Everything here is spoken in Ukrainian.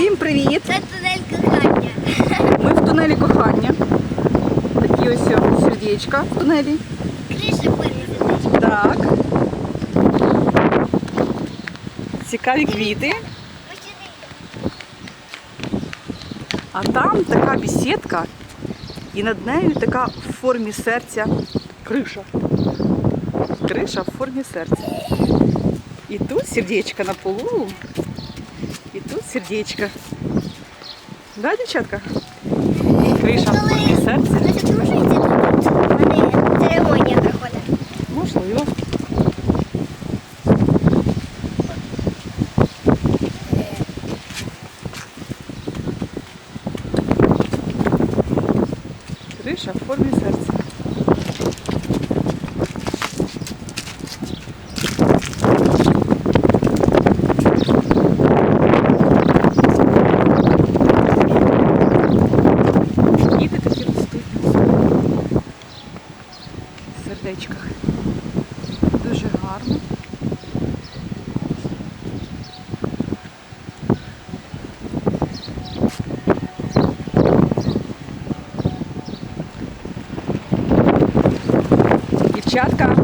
Всім привіт! Це тунель кохання. Ми в тунелі кохання. Такі ось сердечка в тунелі. Криші вирізані. Так. Цікаві квіти. А там така бесідка, і над нею така в формі серця криша. Криша в формі серця. І тут сердечко на полу. І тут сердечко. Да, дівчатка? Криша в формі серця. Вони одружуються тут. Вони церемонія проходить. Можливо. Криша в формі серця. Сердечках. Дуже гарно. Дівчатка,